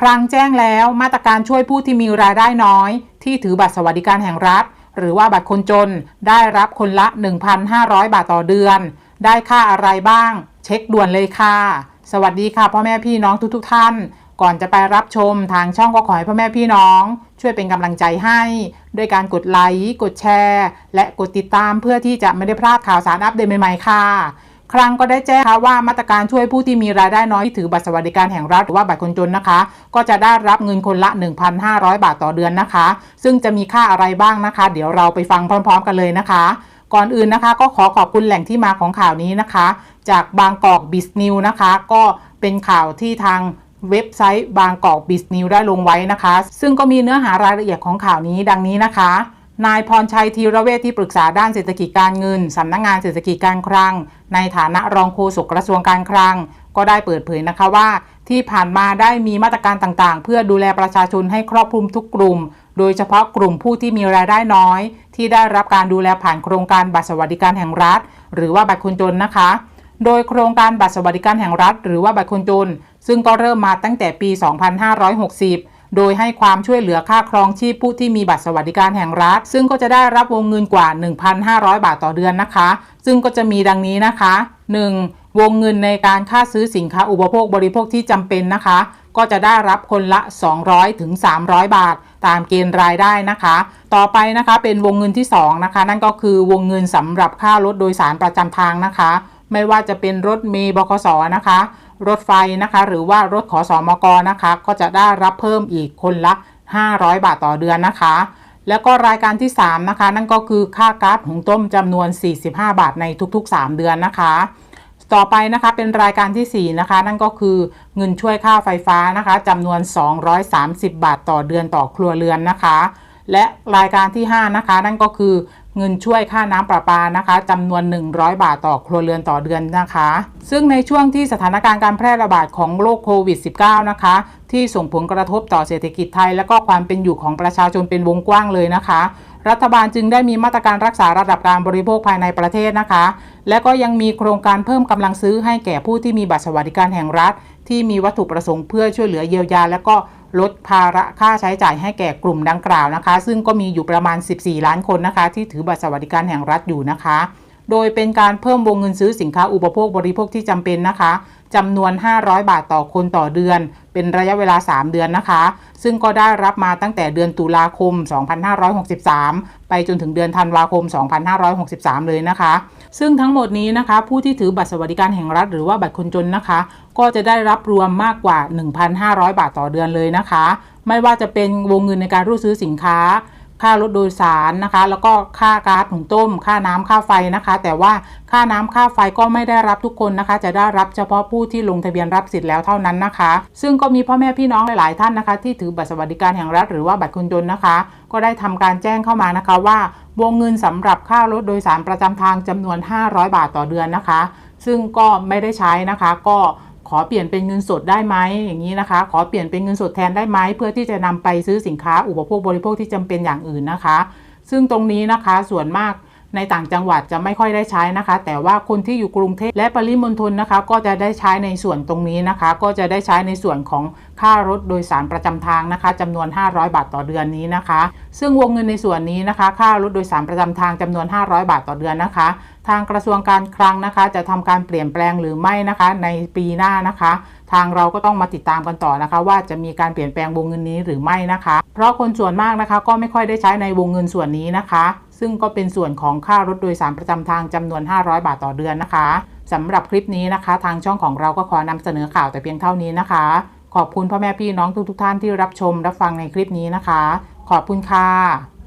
ครั้งแจ้งแล้วมาตรการช่วยผู้ที่มีรายได้น้อย ที่ถือบัตรสวัสดิการแห่งรัฐ หรือว่าบัตรคนจนได้รับคนละ 1,500 บาทต่อเดือน ได้ค่าอะไรบ้าง เช็คด่วนเลยค่ะ สวัสดีค่ะพ่อแม่พี่น้องทุกๆทท่าน ก่อนจะไปรับชมทางช่องก็ขอให้พ่อแม่พี่น้อง ช่วยเป็นกำลังใจให้ด้วยการกดไลค์กดแชร์ และกดติดตามเพื่อที่จะไม่ได้พลาดข่าวสารอัปเดตใหม่ๆค่ะ ครั้งก็ได้แจ้งว่ามาตรการช่วยผู้ที่มีรายได้น้อยที่ถือบัตรสวัสดิการแห่งรัฐหรือว่าบัตรคนจนนะคะ ก็จะได้รับเงินคนละ 1,500 บาทต่อเดือนนะคะ ซึ่งจะมีค่าอะไรบ้างนะคะ เดี๋ยวเราไปฟังพร้อม ๆ กันเลยนะคะ ก่อนอื่นนะคะก็ขอขอบคุณแหล่งที่มาของข่าวนี้นะคะ จากบางกอกบิสนิวนะคะ ก็เป็นข่าวที่ทางเว็บไซต์บางกอกบิสนิวได้ลงไว้นะคะ ซึ่งก็มีเนื้อหารายละเอียดของข่าวนี้ดังนี้นะคะ นายพรชัยธีระเวทที่ปรึกษาด้านเศรษฐกิจการเงินสำนักงงานเศรษฐกิจการคลัง ในฐานะรองโฆษกกระทรวงการคลัง ก็ได้เปิดเผยนะคะว่า ที่ผ่านมาได้มีมาตรการต่างๆ เพื่อดูแลประชาชนให้ครอบคลุมทุกกลุ่ม โดยเฉพาะกลุ่มผู้ที่มีรายได้น้อย ที่ได้รับการดูแลผ่านโครงการบัตรสวัสดิการแห่งรัฐ หรือว่าบัตรคนจนนะคะ โดยโครงการบัตรสวัสดิการแห่งรัฐ หรือว่าบัตรคนจน ซึ่งก็เริ่มมาตั้งแต่ปี 2560 โดยให้ความช่วยเหลือค่าครองชีพผู้ที่มีบัตรสวัสดิการแห่งรัฐ ซึ่งก็จะได้รับวงเงินกว่า 1,500 บาทต่อเดือนนะคะ ซึ่งก็จะมีดังนี้นะคะ 1. วงเงินในการค่าซื้อสินค้าอุปโภคบริโภคที่จำเป็นนะคะ ก็จะได้รับคนละ 200ถึง300 บาท ตามเกณฑ์รายได้นะคะ ต่อไปนะคะเป็นวงเงินที่2นะคะนั่นก็คือวงเงินสำหรับค่ารถโดยสารประจำทางนะคะ ไม่ว่าจะเป็นรถเมล์บขสนะคะ รถไฟนะคะ หรือว่ารถขอสอมกนะคะ ก็จะได้รับเพิ่มอีกคนละ 500 บาทต่อเดือนนะคะ แล้วก็รายการที่ 3 นะคะ นั่นก็คือค่าก๊าซหุงต้มจำนวน 45 บาทในทุกๆ 3 เดือนนะคะ ต่อไปนะคะเป็นรายการที่ 4 นะคะ นั่นก็คือเงินช่วยค่าไฟฟ้านะคะจำนวน 230 บาทต่อเดือนต่อครัวเรือนนะคะ และรายการที่ 5 นะคะ นั่นก็คือ เงินช่วยค่าน้ำประปานะคะจำนวน 100 บาทต่อครัวเรือนต่อเดือนนะคะ ซึ่งในช่วงที่สถานการณ์การแพร่ระบาดของโรคโควิด -19 นะคะ ที่ส่งผลกระทบต่อเศรษฐกิจไทย และก็ความเป็นอยู่ของประชาชนเป็นวงกว้างเลยนะคะ รัฐบาลจึงได้มีมาตรการรักษาระดับการบริโภคภายในประเทศนะคะ และก็ยังมีโครงการเพิ่มกำลังซื้อให้แก่ผู้ที่มีบัตรสวัสดิการแห่งรัฐ ที่มีวัตถุประสงค์เพื่อช่วยเหลือเยียวยา และก็ลดภาระค่าใช้จ่ายให้แก่กลุ่มดังกล่าวนะคะ ซึ่งก็มีอยู่ประมาณ 14 ล้านคนนะคะ ที่ถือบัตรสวัสดิการแห่งรัฐอยู่นะคะ โดยเป็นการเพิ่มวงเงินซื้อสินค้าอุปโภคบริโภคที่จำเป็นนะคะจำนวน 500 บาทต่อคนต่อเดือน เป็นระยะเวลา 3 เดือนนะคะ ซึ่งก็ได้รับมาตั้งแต่เดือนตุลาคม 2563 ไปจนถึงเดือนธันวาคม 2563 เลยนะคะ ซึ่งทั้งหมดนี้นะคะ ผู้ที่ถือบัตรสวัสดิการแห่งรัฐหรือว่าบัตรคนจนนะคะ ก็จะได้รับรวมมากกว่า 1,500 บาทต่อเดือนเลยนะคะ ไม่ว่าจะเป็นวงเงินในการรูดซื้อสินค้า ค่ารถโดยสารนะคะ แล้วก็ค่าก๊าซหุงต้ม ค่าน้ำค่าไฟนะคะ แต่ว่าค่าน้ำค่าไฟก็ไม่ได้รับทุกคนนะคะ จะได้รับเฉพาะผู้ที่ลงทะเบียนรับสิทธิ์แล้วเท่านั้นนะคะ ซึ่งก็มีพ่อแม่พี่น้องหลาย ๆ ท่านนะคะ ที่ถือบัตรสวัสดิการแห่งรัฐหรือว่าบัตรคนจนนะคะ ก็ได้ทำการแจ้งเข้ามานะคะว่าวงเงินสำหรับค่ารถโดยสารประจำทางจำนวน 500 บาทต่อเดือนนะคะ ซึ่งก็ไม่ได้ใช้นะคะก็ ขอเปลี่ยนเป็นเงินสดได้ไหมอย่างนี้นะคะ ขอเปลี่ยนเป็นเงินสดแทนได้ไหมเพื่อที่จะนำไปซื้อสินค้าอุปโภคบริโภคที่จำเป็นอย่างอื่นนะคะ ซึ่งตรงนี้นะคะส่วนมาก ในต่างจังหวัดจะไม่ค่อยได้ใช้นะคะ แต่ว่าคนที่อยู่กรุงเทพและปริมณฑลนะคะ ก็จะได้ใช้ในส่วนตรงนี้นะคะ ก็จะได้ใช้ในส่วนของค่ารถโดยสารประจำทางนะคะจำนวน 500 บาทต่อเดือนนี้นะคะ ซึ่งวงเงินในส่วนนี้นะคะ ค่ารถโดยสารประจำทางจำนวน 500 บาทต่อเดือนนะคะ ทางกระทรวงการคลังนะคะ จะทำการเปลี่ยนแปลงหรือไม่นะคะ ในปีหน้านะคะ ทางเราก็ต้องมาติดตามกันต่อนะคะ ว่าจะมีการเปลี่ยนแปลงวงเงินนี้หรือไม่นะคะ เพราะคนส่วนมากนะคะ ก็ไม่ค่อยได้ใช้ในวงเงินส่วนนี้นะคะ ซึ่งก็เป็นส่วนของค่ารถโดยสารประจำทางจำนวน 500 บาทต่อเดือนนะคะสำหรับคลิปนี้นะคะ ทางช่องของเราก็ขอนำเสนอข่าวแต่เพียงเท่านี้นะคะ ขอบคุณพ่อแม่พี่น้องทุกๆทท่านที่รับชมรับฟังในคลิปนี้นะคะ ขอบคุณค่ะ